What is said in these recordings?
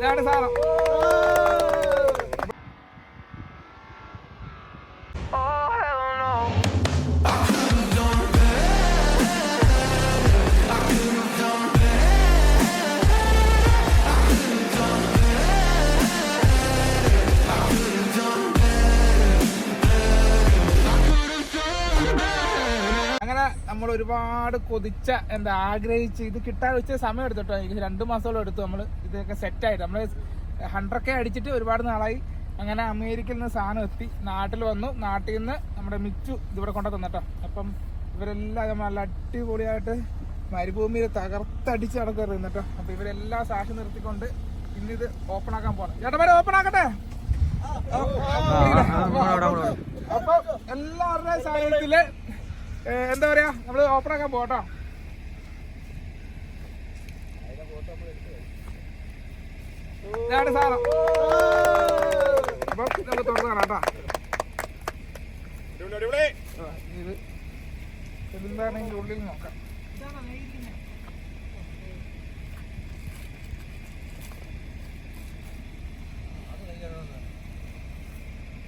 ഇതാണ് സാധനം. കൊതിച്ച എന്താ ആഗ്രഹിച്ച് ഇത് കിട്ടാൻ വെച്ച സമയം എടുത്തിട്ടോ എനിക്ക് രണ്ട് മാസത്തോളം എടുത്തു നമ്മൾ ഇതൊക്കെ സെറ്റ് സെറ്റായിട്ട് നമ്മൾ ഹൺഡ്രഡ് കെ അടിച്ചിട്ട് ഒരുപാട് നാളായി അങ്ങനെ അമേരിക്കയിൽ നിന്ന് സാധനം എത്തി നാട്ടിൽ വന്നു നാട്ടിൽ നിന്ന് നമ്മുടെ മിച്ചു ഇതിവിടെ കൊണ്ടു തന്നിട്ടോ അപ്പം ഇവരെല്ലാം നല്ല അടിപൊളിയായിട്ട് മരുഭൂമിയിൽ തകർത്തടിച്ച് നടക്കരുത് എന്നിട്ടോ അപ്പം ഇവരെല്ലാം സാക്ഷി നിർത്തിക്കൊണ്ട് ഇന്നിത് ഓപ്പൺ ആക്കാൻ പോകണം ചേട്ടന്മാരെ ഓപ്പൺ ആക്കട്ടെ അപ്പൊ എല്ലാവരുടെയും സാഹചര്യത്തിൽ എന്താ പറയാ? നമ്മൾ ഓപ്പൺ ആക്കാൻ പോട്ടോ ഇതാണ് സാധനം. അപ്പൊ നമുക്ക് തുറന്നു കാണാം കേട്ടോ. ആ, ഇത് എന്താണ് ഇതിന്റെ ഉള്ളിൽ നോക്കാം.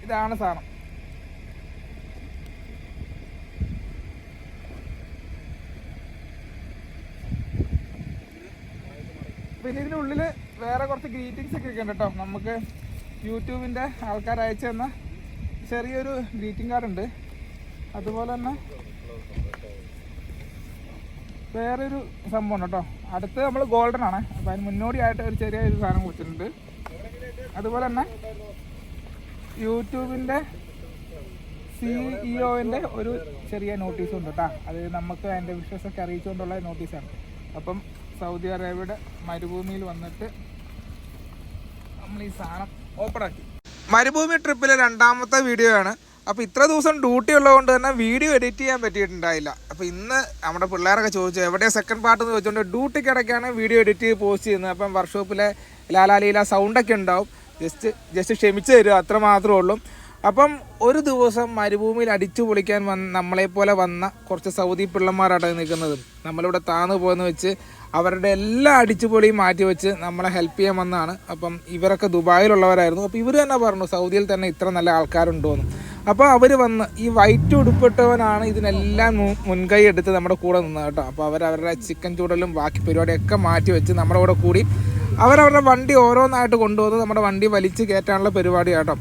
ഇതാണ് സാധനം. പിന്നെ ഉള്ളിൽ വേറെ കുറച്ച് ഗ്രീറ്റിങ്സ് ഒക്കെ ഉണ്ട് കേട്ടോ. നമുക്ക് യൂട്യൂബിന്റെ ആൾക്കാർ അയച്ചു തന്ന ചെറിയൊരു ഗ്രീറ്റിംഗ് കാർഡ് ഉണ്ട്. അതുപോലെ തന്നെ വേറൊരു സംഭവം കേട്ടോ. അടുത്ത് നമ്മൾ ഗോൾഡൻ ആണ്. അപ്പം അതിന് മുന്നോടിയായിട്ട് ഒരു ചെറിയ ഒരു സാധനം കൊടുത്തിട്ടുണ്ട്. അതുപോലെ തന്നെ യൂട്യൂബിന്റെ സിഇഒന്റെ ഒരു ചെറിയ നോട്ടീസും ഉണ്ട് കേട്ടോ. അത് നമുക്ക് അതിന്റെ വിശ്വസൊക്കെ അറിയിച്ചുകൊണ്ടുള്ള നോട്ടീസാണ് അപ്പം സൗദി അറേബ്യയുടെ മരുഭൂമിയിൽ വന്നിട്ട് നമ്മൾ ഈ സാധനം ഓപ്പൺ ആക്കി മരുഭൂമി ട്രിപ്പിലെ രണ്ടാമത്തെ വീഡിയോ ആണ് അപ്പോൾ ഇത്ര ദിവസം ഡ്യൂട്ടി ഉള്ളതുകൊണ്ട് തന്നെ വീഡിയോ എഡിറ്റ് ചെയ്യാൻ പറ്റിയിട്ടുണ്ടായില്ല. അപ്പോൾ ഇന്ന് നമ്മുടെ പിള്ളേരൊക്കെ ചോദിച്ചു എവിടെ സെക്കൻഡ് പാർട്ട് എന്ന് ചോദിച്ചുകൊണ്ട് ഡ്യൂട്ടിക്ക് ഇടയ്ക്കാണ് വീഡിയോ എഡിറ്റ് ചെയ്ത് പോസ്റ്റ് ചെയ്യുന്നത്. അപ്പം വർക്ക്ഷോപ്പിലെ ലാലാലീല സൗണ്ടൊക്കെ ഉണ്ടാവും. ജസ്റ്റ് ജസ്റ്റ് ക്ഷമിച്ചു തരിക അത്ര മാത്രമേ ഉള്ളൂ. അപ്പം ഒരു ദിവസം മരുഭൂമിയിൽ അടിച്ചു പൊളിക്കാൻ വന്ന് നമ്മളെപ്പോലെ വന്ന കുറച്ച് സൗദി പിള്ളന്മാരാണ് നിൽക്കുന്നത്. നമ്മളിവിടെ താന്നു പോയെന്ന് വെച്ച് അവരുടെ എല്ലാ അടിച്ചുപൊളിയും മാറ്റി വെച്ച് നമ്മളെ ഹെൽപ്പ് ചെയ്യാൻ വന്നതാണ് അപ്പം ഇവരൊക്കെ ദുബായിലുള്ളവരായിരുന്നു. അപ്പോൾ ഇവർ തന്നെ പറഞ്ഞു സൗദിയിൽ തന്നെ ഇത്ര നല്ല ആൾക്കാരുണ്ടോ എന്ന് അപ്പോൾ അവർ വന്ന് ഈ വൈറ്റ് ഉടുപ്പിട്ടവനാണ് ഇതിനെല്ലാം മുൻകൈ എടുത്ത് നമ്മുടെ കൂടെ നിന്നത് കേട്ടോ. അപ്പോൾ അവർ അവരുടെ ചിക്കൻ ചൂടലും ബാക്കി പരിപാടിയൊക്കെ മാറ്റി വെച്ച് നമ്മുടെ കൂടെ കൂടി അവരവരുടെ വണ്ടി ഓരോന്നായിട്ട് കൊണ്ടുവന്ന് നമ്മുടെ വണ്ടി വലിച്ച് കയറ്റാനുള്ള പരിപാടി കേട്ടോ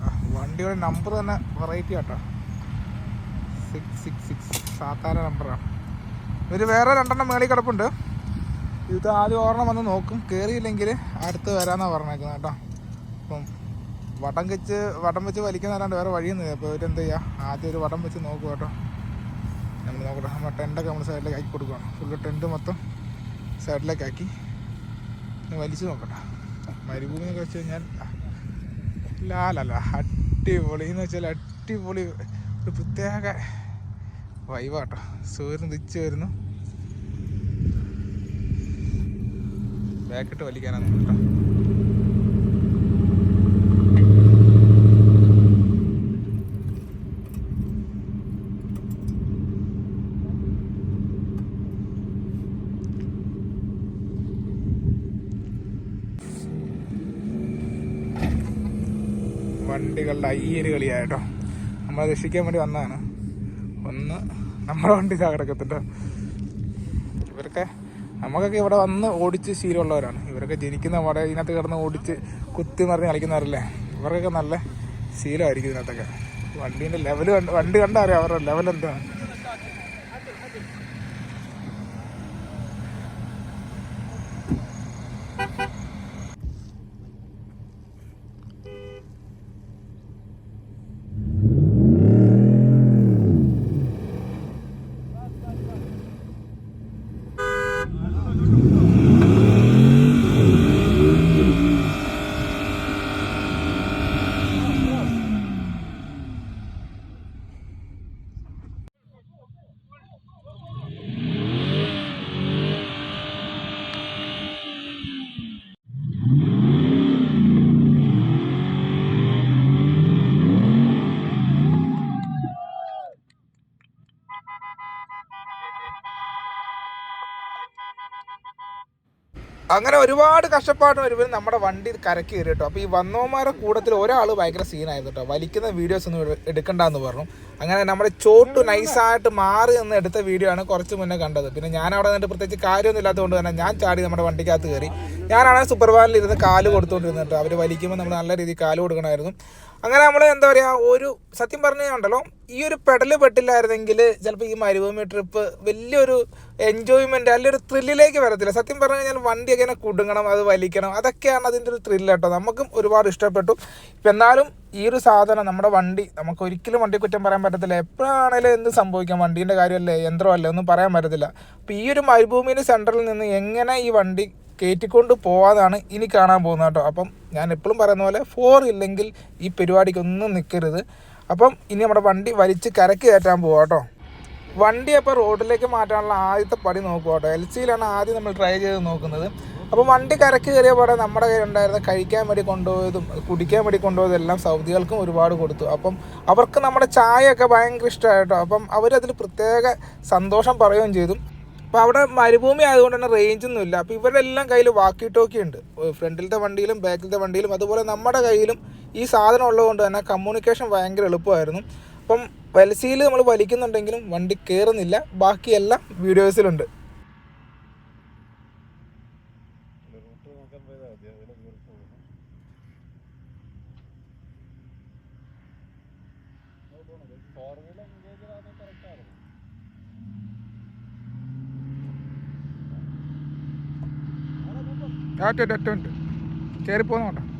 ആ, വണ്ടിയുടെ നമ്പർ തന്നെ വെറൈറ്റി ആട്ടോ. സിക്സ് സിക്സ് സിക്സ് സാധാരണ നമ്പറാണ് ഇവർ വേറെ രണ്ടെണ്ണം മേളിൽ കിടപ്പുണ്ട്. ഇത് ആദ്യം ഓർണം വന്ന് നോക്കും. കയറിയില്ലെങ്കിൽ അടുത്ത് വരാമെന്നാണ് പറഞ്ഞേക്കുന്നത് കേട്ടോ. അപ്പം വടം വെച്ച് വടം വെച്ച് വലിക്കുന്നതല്ലാണ്ട് വേറെ വഴിയൊന്നുമില്ല അപ്പോൾ ഇവരെന്ത് ചെയ്യുക ആദ്യം ഒരു വടം വെച്ച് നോക്കുക കേട്ടോ. നമ്മൾ നോക്കട്ടെ. നമ്മൾ ടെന്റൊക്കെ നമ്മൾ സൈഡിലേക്ക് ആക്കി കൊടുക്കുകയാണ്. ഫുള്ള് ടെന്റ് മൊത്തം സൈഡിലേക്ക് ആക്കി വലിച്ചു നോക്കട്ടെ. മരുഭൂമി എന്നൊക്കെ വെച്ച് കഴിഞ്ഞാൽ ലാലല്ല അടിപൊളി. എന്ന് വെച്ചാൽ അടിപൊളി ഒരു പ്രത്യേക വൈവാട്ടോ സൂര്യൻ തിരിച്ചു വരുന്നു. ബാക്കിട്ട് വലിക്കാനാണ് കേട്ടോ വണ്ടികളുടെ അയ്യര് കളിയായിട്ടോ. നമ്മളെ രക്ഷിക്കാൻ വേണ്ടി വന്നതാണ്. ഒന്ന് നമ്മുടെ വണ്ടി കിടക്കത്തിട്ടോ ഇവരൊക്കെ നമുക്കൊക്കെ ഇവിടെ വന്ന് ഓടിച്ച് ശീലമുള്ളവരാണ്. ഇവരൊക്കെ ജനിക്കുന്ന അവിടെ ഇതിനകത്ത് കിടന്ന് ഓടിച്ച് കുത്തി മറിഞ്ഞ് കളിക്കുന്നവരല്ലേ? ഇവർക്കൊക്കെ നല്ല ശീലമായിരിക്കും ഇതിനകത്തൊക്കെ. വണ്ടീന്റെ ലെവൽ വണ്ടി കണ്ടാൽ അവരുടെ ലെവൽ എന്താണ്. അങ്ങനെ ഒരുപാട് കഷ്ടപ്പാടിന് വരുമ്പോൾ നമ്മുടെ വണ്ടി കരക്ക് കയറി കേട്ടോ. അപ്പോൾ ഈ വന്നവന്മാരുടെ കൂട്ടത്തിൽ ഒരാൾ ഭയങ്കര സീനായിരുന്നു കേട്ടോ. വലിക്കുന്ന വീഡിയോസ് ഒന്നും എടു- എടുക്കണ്ടെന്ന് പറഞ്ഞു. അങ്ങനെ നമ്മുടെ ചോട്ട് നൈസായിട്ട് മാറി എന്ന് എടുത്ത വീഡിയോ ആണ് കുറച്ച് മുന്നേ കണ്ടത്. പിന്നെ ഞാൻ അവിടെ നിന്നിട്ട് പ്രത്യേകിച്ച് കാര്യമൊന്നും ഇല്ലാത്തതുകൊണ്ട് തന്നെ ഞാൻ ചാടി നമ്മുടെ വണ്ടിക്കകത്ത് കയറി. ഞാനാണ് സൂപ്പർ വാനിൽ ഇരുന്ന് കാൽ കൊടുത്തുകൊണ്ടിരുന്നിട്ട് അവർ വലിക്കുമ്പോൾ നമ്മൾ നല്ല രീതിയിൽ കാൽ കൊടുക്കണമായിരുന്നു. അങ്ങനെ നമ്മൾ എന്താ പറയുക ഒരു സത്യം പറഞ്ഞുണ്ടല്ലോ ഈ ഒരു പെഡൽ പെട്ടില്ലായിരുന്നെങ്കിൽ ചിലപ്പോൾ ഈ മരുഭൂമി ട്രിപ്പ് വലിയൊരു എൻജോയ്മെന്റ് അല്ലെങ്കിൽ ഒരു ത്രില്ലിലേക്ക് വരത്തില്ല. സത്യം പറഞ്ഞു കഴിഞ്ഞാൽ വണ്ടി ഇങ്ങനെ കുടുങ്ങണം അത് വലിക്കണം അതൊക്കെയാണ് അതിന്റെ ഒരു ത്രില്ല് കേട്ടോ. നമുക്കും ഒരുപാട് ഇഷ്ടപ്പെട്ടു. ഇപ്പം എന്നാലും ഈ ഒരു സാധനം നമ്മുടെ വണ്ടി നമുക്ക് ഒരിക്കലും വണ്ടി കുറ്റം പറയാൻ പറ്റത്തില്ല. എപ്പോഴാണേലും എന്ത് സംഭവിക്കാം വണ്ടീന്റെ കാര്യമല്ലേ യന്ത്രമല്ലേ ഒന്നും പറയാൻ പറ്റത്തില്ല. അപ്പോൾ ഈ ഒരു മരുഭൂമിന്റെ സെന്ററിൽ നിന്ന് എങ്ങനെ ഈ വണ്ടി കയറ്റിക്കൊണ്ട് പോവാതാണ് ഇനി കാണാൻ പോകുന്നത് കേട്ടോ. അപ്പം ഞാൻ എപ്പോഴും പറയുന്ന പോലെ ഫോർ ഇല്ലെങ്കിൽ ഈ പരിപാടിക്കൊന്നും നിൽക്കരുത് അപ്പം ഇനി നമ്മുടെ വണ്ടി വലിച്ച് കരക്ക് കയറ്റാൻ പോകാം കേട്ടോ. വണ്ടി അപ്പോൾ റോഡിലേക്ക് മാറ്റാനുള്ള ആദ്യത്തെ പടി നോക്കുക കേട്ടോ. എൽ സിയിലാണ് ആദ്യം നമ്മൾ ട്രൈ ചെയ്ത് നോക്കുന്നത്. അപ്പം വണ്ടി കരക്ക് കയറിയ നമ്മുടെ കയ്യിൽ ഉണ്ടായിരുന്ന കഴിക്കാൻ വേണ്ടി കൊണ്ടുപോയതും കുടിക്കാൻ വേണ്ടി കൊണ്ടുപോയതും എല്ലാം സൗദികൾക്കും ഒരുപാട് കൊടുത്തു. അപ്പം അവർക്ക് നമ്മുടെ ചായയൊക്കെ ഭയങ്കര ഇഷ്ടമായി കേട്ടോ അപ്പം അവരതിൽ പ്രത്യേക സന്തോഷം പറയുകയും ചെയ്തു. അപ്പോൾ അവിടെ മരുഭൂമി ആയതുകൊണ്ട് തന്നെ റേഞ്ച് ഒന്നും ഇല്ല. അപ്പോൾ ഇവരുടെ എല്ലാം കയ്യിൽ വാക്കി ടോക്കി ഉണ്ട് ഫ്രണ്ടിലത്തെ വണ്ടിയിലും ബാക്കിലത്തെ വണ്ടിയിലും. അതുപോലെ നമ്മുടെ കയ്യിലും ഈ സാധനം ഉള്ളതുകൊണ്ട് തന്നെ കമ്മ്യൂണിക്കേഷൻ ഭയങ്കര എളുപ്പമായിരുന്നു. അപ്പം വലസിയിൽ നമ്മൾ വലിക്കുന്നുണ്ടെങ്കിലും വണ്ടി കയറുന്നില്ല ബാക്കിയെല്ലാം വീഡിയോസിലുണ്ട് ഒറ്റ ഒറ്റ ഉണ്ട്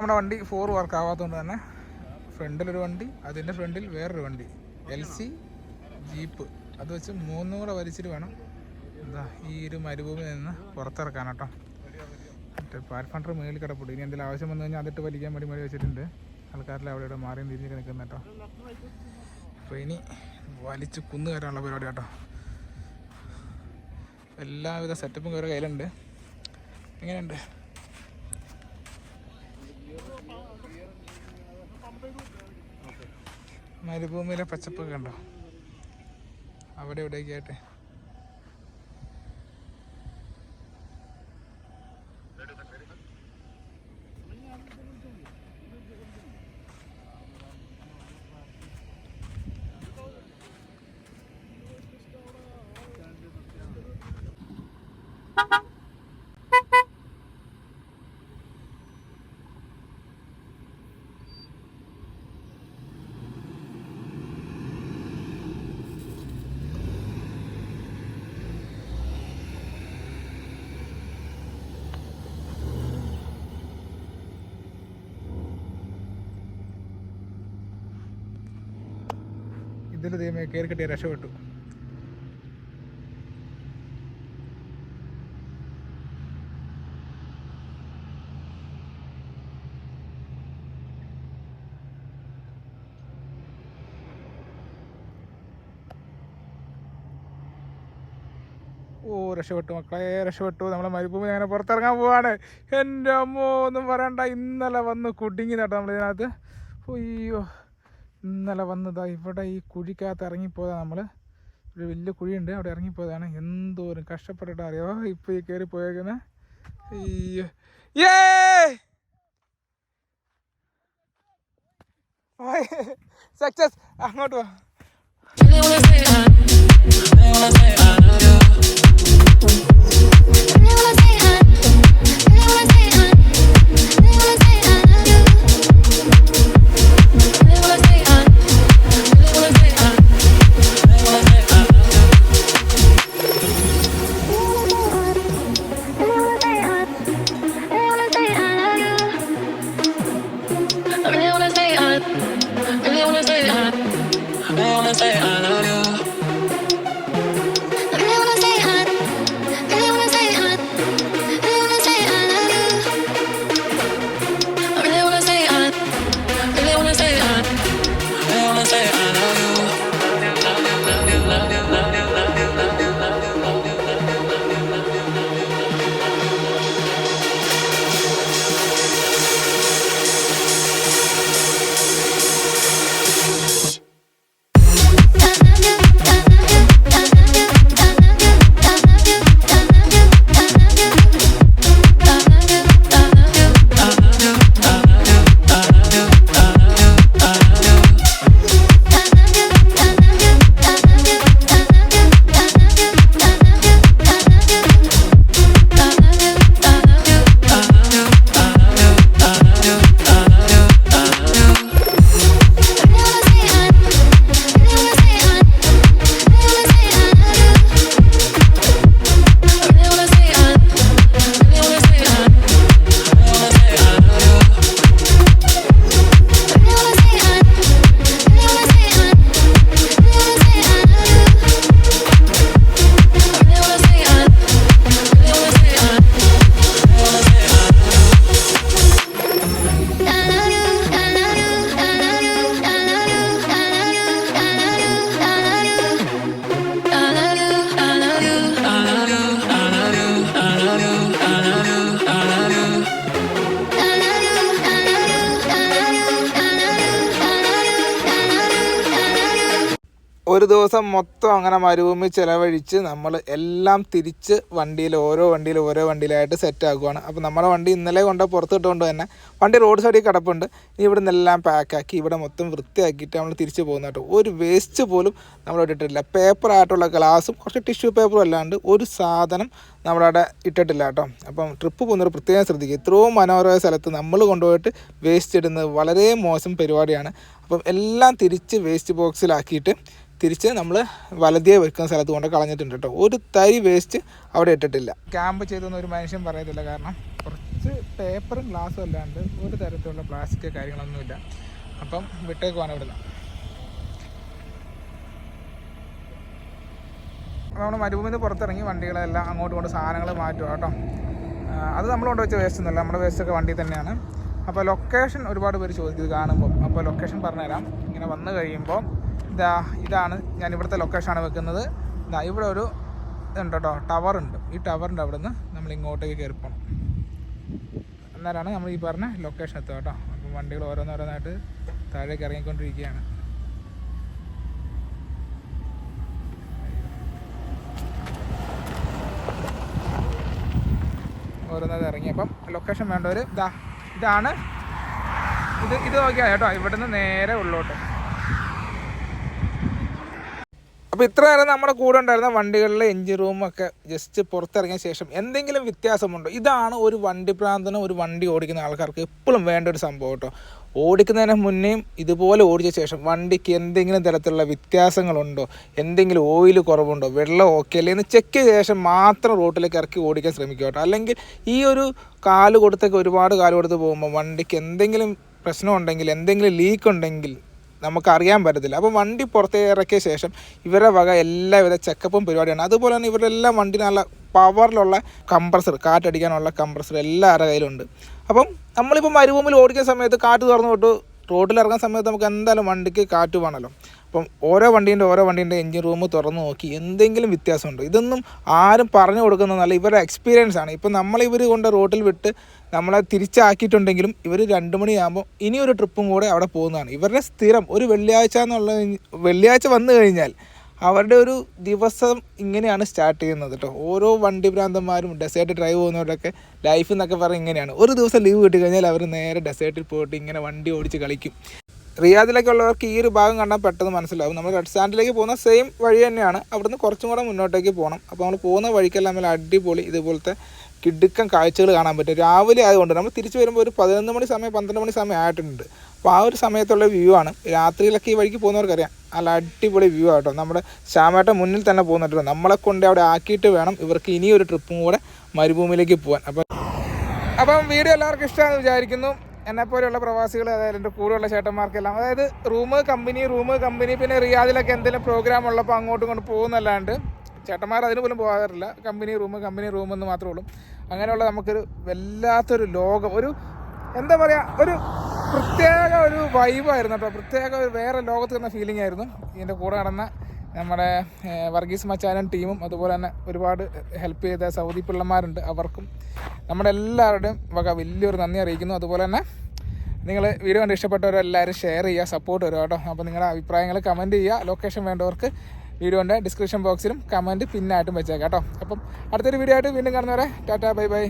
നമ്മുടെ വണ്ടി ഫോർ വർക്ക് ആവാത്തതുകൊണ്ട് തന്നെ ഫ്രണ്ടിലൊരു വണ്ടി അതിന്റെ ഫ്രണ്ടിൽ വേറൊരു വണ്ടി. എൽ സി ജീപ്പ് അത് വെച്ച് മൂന്നും കൂടെ വലിച്ചിട്ട് വേണം. എന്താ ഈ ഒരു മരുഭൂമി നിന്ന് പുറത്തിറക്കാൻ കേട്ടോ മറ്റേ പാൽഫണ്ടർ മേളിൽ കിടപ്പുണ്ട്. ഇനി എന്തെങ്കിലും ആവശ്യം വന്നു കഴിഞ്ഞാൽ അതിട്ട് വലിക്കാൻ വേണ്ടി മടി വെച്ചിട്ടുണ്ട്. ആൾക്കാരെല്ലാം അവിടെ ഇവിടെ മാറിയും തിരിഞ്ഞ് നിൽക്കുന്ന കേട്ടോ. അപ്പോൾ ഇനി വലിച്ച് കുന്നു കയറാനുള്ള പരിപാടി കേട്ടോ എല്ലാവിധ സെറ്റപ്പും കയറി കയ്യിലുണ്ട്. എങ്ങനെയുണ്ട്? മരുഭൂമിയിലെ പച്ചപ്പൊക്കെ കണ്ടോ? അവിടെ ഇവിടെയൊക്കെ ആയിട്ട്. ഇതിൽ ദൈവമേ കയറി കിട്ടിയ രക്ഷപ്പെട്ടു. ഓ രക്ഷപ്പെട്ടു മക്കളെ രക്ഷപ്പെട്ടു. നമ്മളെ മരുഭൂമി അങ്ങനെ പുറത്തിറങ്ങാൻ പോവാണ്. എന്റെ അമ്മോ ഒന്നും പറയണ്ട. ഇന്നലെ വന്ന് കുടുങ്ങി നട്ടോ നമ്മളിതിനകത്ത് അയ്യോ. ഇന്നലെ വന്നതാ ഇവിടെ ഈ കുഴിക്കകത്ത് ഇറങ്ങിപ്പോയതാണ് നമ്മൾ ഒരു വലിയ കുഴിയുണ്ട് അവിടെ ഇറങ്ങിപ്പോയതാണ്. എന്തോരം കഷ്ടപ്പെട്ടിട്ട് അറിയോ? ഇപ്പോൾ ഈ കയറി പോയേക്കുന്ന. സക്സസ്. അങ്ങോട്ട് പോ ദിവസം മൊത്തം അങ്ങനെ മരുഭൂമി ചിലവഴിച്ച് നമ്മൾ എല്ലാം തിരിച്ച് വണ്ടിയിൽ ഓരോ വണ്ടിയിൽ ഓരോ വണ്ടിയിലായിട്ട് സെറ്റ് ആക്കുവാണ്. അപ്പോൾ നമ്മുടെ വണ്ടി ഇന്നലെ കൊണ്ട് പുറത്തിട്ടുകൊണ്ട് തന്നെ വണ്ടി റോഡ് സൈഡിൽ കിടപ്പുണ്ട്. ഇനി ഇവിടെ നിന്നെല്ലാം പാക്കാക്കി ഇവിടെ മൊത്തം വൃത്തിയാക്കിയിട്ട് നമ്മൾ തിരിച്ച് പോകുന്ന കേട്ടോ. ഒരു വേസ്റ്റ് പോലും നമ്മൾ ഇട്ടിട്ടില്ല. പേപ്പർ ആയിട്ടുള്ള ഗ്ലാസും കുറച്ച് ടിഷ്യൂ പേപ്പറും അല്ലാണ്ട് ഒരു സാധനം നമ്മളവിടെ ഇട്ടിട്ടില്ല കേട്ടോ. അപ്പം ട്രിപ്പ് പോകുന്നവർ പ്രത്യേകം ശ്രദ്ധിക്കുക. ഇത്രയും മനോഹരമായ സ്ഥലത്ത് നമ്മൾ കൊണ്ടുപോയിട്ട് വേസ്റ്റ് ഇടുന്നത് വളരെ മോശം പരിപാടിയാണ്. അപ്പം എല്ലാം തിരിച്ച് വേസ്റ്റ് ബോക്സിലാക്കിയിട്ട് തിരിച്ച് നമ്മൾ വലതിയെ വെക്കുന്ന സ്ഥലത്ത് കൊണ്ട് കളഞ്ഞിട്ടുണ്ട് കേട്ടോ. ഒരു തരി വേസ്റ്റ് അവിടെ ഇട്ടിട്ടില്ല. ക്യാമ്പ് ചെയ്തെന്ന് ഒരു മനുഷ്യൻ പറയത്തില്ല കാരണം കുറച്ച് പേപ്പറും ഗ്ലാസ്സും അല്ലാണ്ട് ഒരു തരത്തിലുള്ള പ്ലാസ്റ്റിക് കാര്യങ്ങളൊന്നുമില്ല. അപ്പം വിട്ടേക്കുവാണ് ഇവിടുന്ന്. നമ്മൾ മരുഭൂമിന്ന് പുറത്തിറങ്ങി വണ്ടികളെല്ലാം അങ്ങോട്ട് കൊണ്ട് സാധനങ്ങൾ മാറ്റുക കേട്ടോ. അത് നമ്മൾ കൊണ്ടുവച്ച വേസ്റ്റ് ഒന്നുമല്ല. നമ്മുടെ വേസ്റ്റൊക്കെ വണ്ടി തന്നെയാണ്. അപ്പോൾ ലൊക്കേഷൻ ഒരുപാട് പേര് ചോദിക്കും ഇത് കാണുമ്പോൾ അപ്പോൾ ലൊക്കേഷൻ പറഞ്ഞുതരാം. ഇങ്ങനെ വന്നു കഴിയുമ്പോൾ ഇതാ ഇതാണ് ഞാൻ ഇവിടുത്തെ ലൊക്കേഷനാണ് വെക്കുന്നത്. ഇതാ ഇവിടെ ഒരു ഇതുണ്ട് കേട്ടോ ടവർ ഉണ്ട്. ഈ ടവറിന്റെ അവിടെ നിന്ന് നമ്മൾ ഇങ്ങോട്ടേക്ക് കയറി പോകണം അന്നേരമാണ് നമ്മൾ ഈ പറഞ്ഞ ലൊക്കേഷൻ എത്തുക കേട്ടോ. അപ്പം വണ്ടികൾ ഓരോന്നോരോന്നായിട്ട് താഴേക്ക് ഇറങ്ങിക്കൊണ്ടിരിക്കുകയാണ്. ഓരോന്നത് ഇറങ്ങിയപ്പം ലൊക്കേഷൻ വേണ്ടവർ ഇതാ ഇതാണ്. ഇത് ഇത് നോക്കിയാൽ കേട്ടോ ഇവിടുന്ന് നേരെ ഉള്ളോട്ട്. അപ്പോൾ ഇത്ര നേരം നമ്മുടെ കൂടെ ഉണ്ടായിരുന്ന വണ്ടികളിലെ എഞ്ചിൻ റൂമൊക്കെ ജസ്റ്റ് പുറത്തിറങ്ങിയ ശേഷം എന്തെങ്കിലും വ്യത്യാസമുണ്ടോ? ഇതാണ് ഒരു വണ്ടി പ്രാന്തനം ഒരു വണ്ടി ഓടിക്കുന്ന ആൾക്കാർക്ക് എപ്പോഴും വേണ്ട ഒരു സംഭവം കേട്ടോ. ഓടിക്കുന്നതിന് മുന്നേയും ഇതുപോലെ ഓടിച്ച ശേഷം വണ്ടിക്ക് എന്തെങ്കിലും തരത്തിലുള്ള വ്യത്യാസങ്ങളുണ്ടോ? എന്തെങ്കിലും ഓയിൽ കുറവുണ്ടോ? വെള്ളം ഓക്കെ അല്ലേ എന്ന് ചെക്ക് ചെയ്ത ശേഷം മാത്രം റോട്ടിലേക്ക് ഇറക്കി ഓടിക്കാൻ ശ്രമിക്കുക കേട്ടോ. അല്ലെങ്കിൽ ഈ ഒരു കാൽ കൊടുത്തൊക്കെ ഒരുപാട് കാൽ കൊടുത്ത് പോകുമ്പോൾ വണ്ടിക്ക് എന്തെങ്കിലും പ്രശ്നമുണ്ടെങ്കിൽ എന്തെങ്കിലും ലീക്ക് ഉണ്ടെങ്കിൽ നമുക്കറിയാൻ പറ്റത്തില്ല. അപ്പോൾ വണ്ടി പുറത്തേ ഇറക്കിയ ശേഷം ഇവരുടെ വക എല്ലാവിധ ചെക്കപ്പും പരിപാടിയാണ്. അതുപോലെ തന്നെ ഇവരുടെ എല്ലാം വണ്ടി നല്ല പവറിലുള്ള കംപ്രസർ കാറ്റടിക്കാനുള്ള കംപ്രസർ എല്ലാവരുടെ കയ്യിലുണ്ട്. അപ്പം നമ്മളിപ്പോൾ മരുഭൂമിയിൽ ഓടിക്കുന്ന സമയത്ത് കാറ്റ് തുറന്നു തൊട്ട് റോഡിൽ ഇറങ്ങുന്ന സമയത്ത് നമുക്ക് എന്തായാലും വണ്ടിക്ക് കാറ്റ് വേണമല്ലോ. അപ്പം ഓരോ വണ്ടീന്റെ ഓരോ വണ്ടീന്റെ എൻജിൻ റൂം തുറന്ന് നോക്കി എന്തെങ്കിലും വ്യത്യാസമുണ്ടോ? ഇതൊന്നും ആരും പറഞ്ഞു കൊടുക്കുന്നതല്ല ഇവരുടെ എക്സ്പീരിയൻസ് ആണ്. ഇപ്പം നമ്മളിവർ കൊണ്ട് റോട്ടിൽ വിട്ട് നമ്മളെ തിരിച്ചാക്കിയിട്ടുണ്ടെങ്കിലും ഇവർ രണ്ട് മണിയാകുമ്പോൾ ഒരു ട്രിപ്പും കൂടെ അവിടെ പോകുന്നതാണ്. ഇവരുടെ സ്ഥിരം ഒരു വെള്ളിയാഴ്ച എന്നുള്ള വെള്ളിയാഴ്ച വന്നു കഴിഞ്ഞാൽ അവരുടെ ഒരു ദിവസം ഇങ്ങനെയാണ് സ്റ്റാർട്ട് ചെയ്യുന്നത് കേട്ടോ ഓരോ വണ്ടി ഭ്രാന്തന്മാരും ഡെസേർട്ട് ഡ്രൈവ് പോകുന്നവരുടെയൊക്കെ ലൈഫ് എന്നൊക്കെ പറഞ്ഞാൽ ഇങ്ങനെയാണ്. ഒരു ദിവസം ലീവ് കിട്ടി കഴിഞ്ഞാൽ അവർ നേരെ ഡെസേർട്ടിൽ പോയിട്ട് ഇങ്ങനെ വണ്ടി ഓടിച്ച് കളിക്കും. റിയാദിലേക്കുള്ളവർക്ക് ഈ ഒരു ഭാഗം കണ്ടാൽ പെട്ടെന്ന് മനസ്സിലാവും. നമ്മൾ റെഡ് സാൻഡിലേക്ക് പോകുന്ന സെയിം വഴി തന്നെയാണ്. അവിടുന്ന് കുറച്ചും കൂടെ മുന്നോട്ടേക്ക് പോകണം. അപ്പോൾ നമ്മൾ പോകുന്ന വഴിക്കെല്ലാം നല്ല അടിപൊളി ഇതുപോലത്തെ കിടുക്കം കാഴ്ചകൾ കാണാൻ പറ്റും. രാവിലെ ആയതുകൊണ്ട് നമ്മൾ തിരിച്ചു വരുമ്പോൾ ഒരു പതിനൊന്ന് മണി സമയം പന്ത്രണ്ട് മണി സമയം ആയിട്ടുണ്ട്. അപ്പോൾ ആ ഒരു സമയത്തുള്ള വ്യൂ ആണ്. രാത്രിയിലൊക്കെ ഈ വഴിക്ക് പോകുന്നവർക്കറിയാം. നല്ല അടിപൊളി വ്യൂ ആട്ടോ നമ്മുടെ ശ്യാമേട്ട മുന്നിൽ തന്നെ പോകുന്നുണ്ട് നമ്മളെ കൊണ്ട് അവിടെ ആക്കിയിട്ട് വേണം ഇവർക്ക് ഇനിയൊരു ട്രിപ്പും കൂടെ മരുഭൂമിയിലേക്ക് പോകാൻ. അപ്പം അപ്പം വീഡിയോ എല്ലാവർക്കും ഇഷ്ടമാണെന്ന് വിചാരിക്കുന്നു. എന്നെപ്പോലെയുള്ള പ്രവാസികൾ അതായത് എന്റെ കൂടെയുള്ള ചേട്ടന്മാർക്കെല്ലാം അതായത് റൂം കമ്പനി റൂം കമ്പനി പിന്നെ റിയാദിലൊക്കെ എന്തെങ്കിലും പ്രോഗ്രാം ഉള്ളപ്പോൾ അങ്ങോട്ടും ഇങ്ങോട്ട് പോകുന്നല്ലാണ്ട് ചേട്ടന്മാർ അതിന് പോലും പോകാറില്ല. കമ്പനി റൂം കമ്പനി റൂം എന്ന് മാത്രമേ ഉള്ളൂ. അങ്ങനെയുള്ള നമുക്കൊരു വല്ലാത്തൊരു ലോകം ഒരു എന്താ പറയുക ഒരു പ്രത്യേക ഒരു വൈബായിരുന്നു കേട്ടോ. പ്രത്യേക ഒരു വേറെ ലോകത്ത് നിന്ന ഫീലിംഗ് ആയിരുന്നു. ഇതിന്റെ കൂടെ നടന്ന നമ്മുടെ വർഗീസ് മച്ചാനും ടീമും അതുപോലെ തന്നെ ഒരുപാട് ഹെൽപ്പ് ചെയ്ത സൗദി പിള്ളമാരുണ്ട്. അവർക്കും നമ്മുടെ എല്ലാവരുടെയും വക വലിയൊരു നന്ദി അറിയിക്കുന്നു. അതുപോലെ തന്നെ നിങ്ങൾ വീഡിയോ കണ്ട് ഇഷ്ടപ്പെട്ടവരെല്ലാവരും ഷെയർ ചെയ്യുക സപ്പോർട്ട് വരും കേട്ടോ. അപ്പോൾ നിങ്ങളുടെ അഭിപ്രായങ്ങൾ കമന്റ് ചെയ്യുക. ലൊക്കേഷൻ വേണ്ടവർക്ക് വീഡിയോന്റെ ഡിസ്ക്രിപ്ഷൻ ബോക്സിലും കമന്റ് പിന്നായിട്ടും വെച്ചേക്കാം കേട്ടോ. അപ്പം അടുത്തൊരു വീഡിയോ ആയിട്ട് വീണ്ടും കാണുന്നവരെ ടാറ്റാ ബൈ ബൈ.